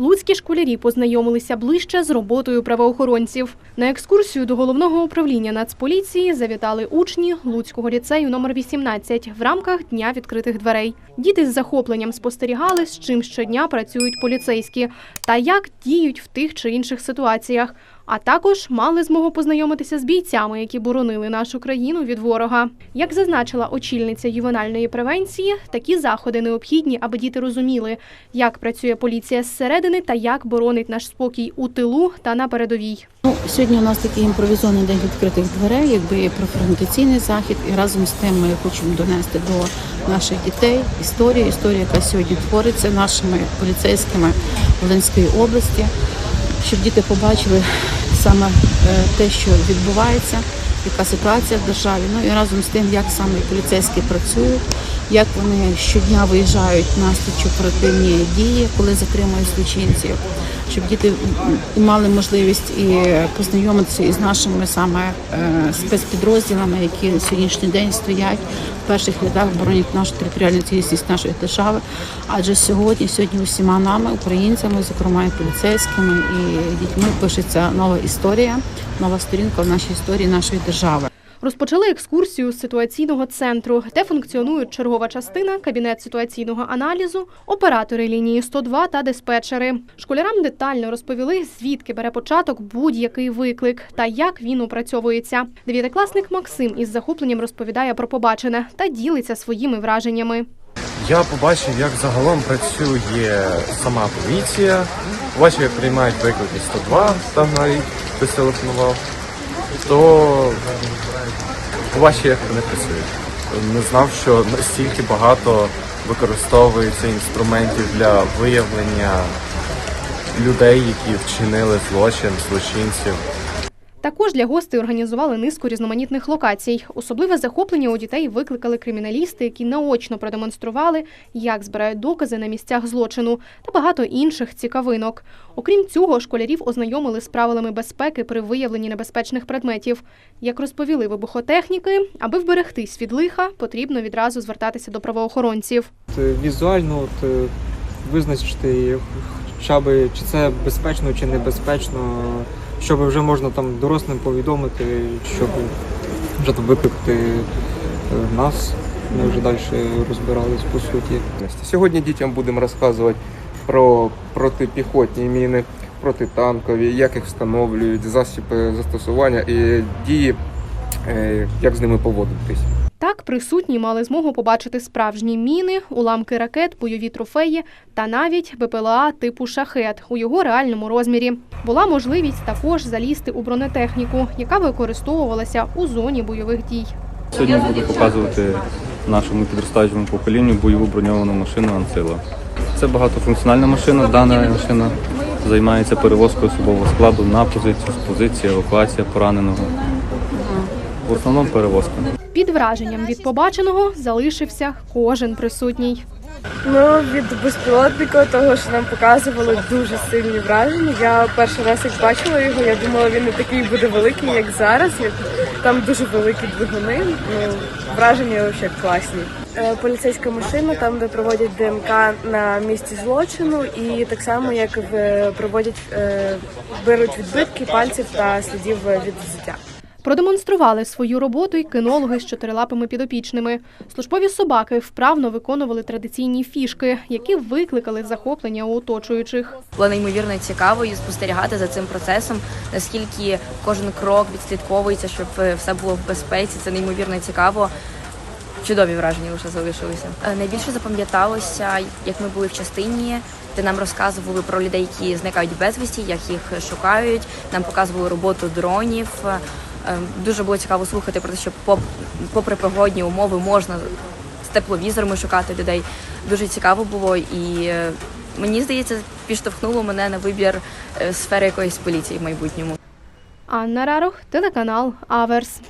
Луцькі школярі познайомилися ближче з роботою правоохоронців. На екскурсію до головного управління Нацполіції завітали учні Луцького ліцею номер 18 в рамках дня відкритих дверей. Діти з захопленням спостерігали, з чим щодня працюють поліцейські та як діють в тих чи інших ситуаціях. А також мали змогу познайомитися з бійцями, які боронили нашу країну від ворога. Як зазначила очільниця ювенальної превенції, такі заходи необхідні, аби діти розуміли, як працює поліція зсередини та як боронить наш спокій у тилу та на передовій. Ну, сьогодні у нас такий імпровізований день відкритих дверей, якби профорієнтаційний захід, і разом з тим ми хочемо донести до наших дітей історію, історію, яка сьогодні твориться нашими поліцейськими Волинської області, щоб діти побачили саме е, те, що відбувається, яка ситуація в державі. Ну і разом з тим, як саме поліцейські працюють, як вони щодня виїжджають на слідчо-оперативні дії, коли затримують злочинців, щоб діти мали можливість і познайомитися із нашими саме е, спецпідрозділами, які на сьогоднішній день стоять в перших рядах, боронять нашу територіальну цілісність нашої держави. Адже сьогодні, сьогодні усіма нами, українцями, зокрема і поліцейськими і дітьми, пишеться нова історія, нова сторінка в нашій історії нашої держави. Розпочали екскурсію з ситуаційного центру, де функціонують чергова частина, кабінет ситуаційного аналізу, оператори лінії 102 та диспетчери. Школярам детально розповіли, звідки бере початок будь-який виклик та як він опрацьовується. Дев'ятикласник Максим із захопленням розповідає про побачене та ділиться своїми враженнями. Я побачив, як загалом працює сама поліція. Побачив, як приймають виклики 102, там навіть телефонував. То побачив, як вони працюють. Не знав, що настільки багато використовується інструментів для виявлення людей, які вчинили злочин, злочинців. Також для гостей організували низку різноманітних локацій. Особливе захоплення у дітей викликали криміналісти, які наочно продемонстрували, як збирають докази на місцях злочину та багато інших цікавинок. Окрім цього, школярів ознайомили з правилами безпеки при виявленні небезпечних предметів. Як розповіли вибухотехніки, аби вберегтись від лиха, потрібно відразу звертатися до правоохоронців. Е, візуально от, е, визначити, хоча б чи це безпечно чи небезпечно, щоб вже можна там дорослим повідомити, щоб вже там викликати е, нас. Ми вже далі розбирались по суті. Сьогодні дітям будемо розказувати про протипіхотні міни, протитанкові, як їх встановлюють, засоби застосування і дії, е, як з ними поводитись. Так, присутні мали змогу побачити справжні міни, уламки ракет, бойові трофеї та навіть БПЛА типу шахет у його реальному розмірі. Була можливість також залізти у бронетехніку, яка використовувалася у зоні бойових дій. Сьогодні буду показувати нашому підростаючому поколінню бойову броньовану машину Анцила. Це багатофункціональна машина. Дана машина займається перевозкою особового складу на позицію, з позиції, евакуація пораненого. В основному перевозка. Під враженням від побаченого залишився кожен присутній. Ну, від безпілотника, того, що нам показували, дуже сильні враження. Я перший раз як бачила його, я думала, він не такий буде великий, як зараз. Там дуже великі двигуни. Ну, враження взагалі класні. Е, Поліцейська машина, там, де проводять ДНК на місці злочину, і так само, як проводять, е, беруть відбитки пальців та слідів від взуття. Продемонстрували свою роботу й кинологи з чотирилапими підопічними. Службові собаки вправно виконували традиційні фішки, які викликали захоплення у оточуючих. Було неймовірно цікаво і спостерігати за цим процесом, наскільки кожен крок відслідковується, щоб е, все було в безпеці. Це неймовірно цікаво. Чудові враження лише залишилися. Е, Найбільше запам'яталося, як ми були в частині, де нам розказували про людей, які зникають безвісті, як їх шукають. Нам показували роботу дронів. Е, Дуже було цікаво слухати про те, що попри погодні умови можна з тепловізорами шукати людей. Дуже цікаво було і е, мені здається, підштовхнуло мене на вибір е, сфери якоїсь поліції в майбутньому. Анна Рарух, телеканал Аверс.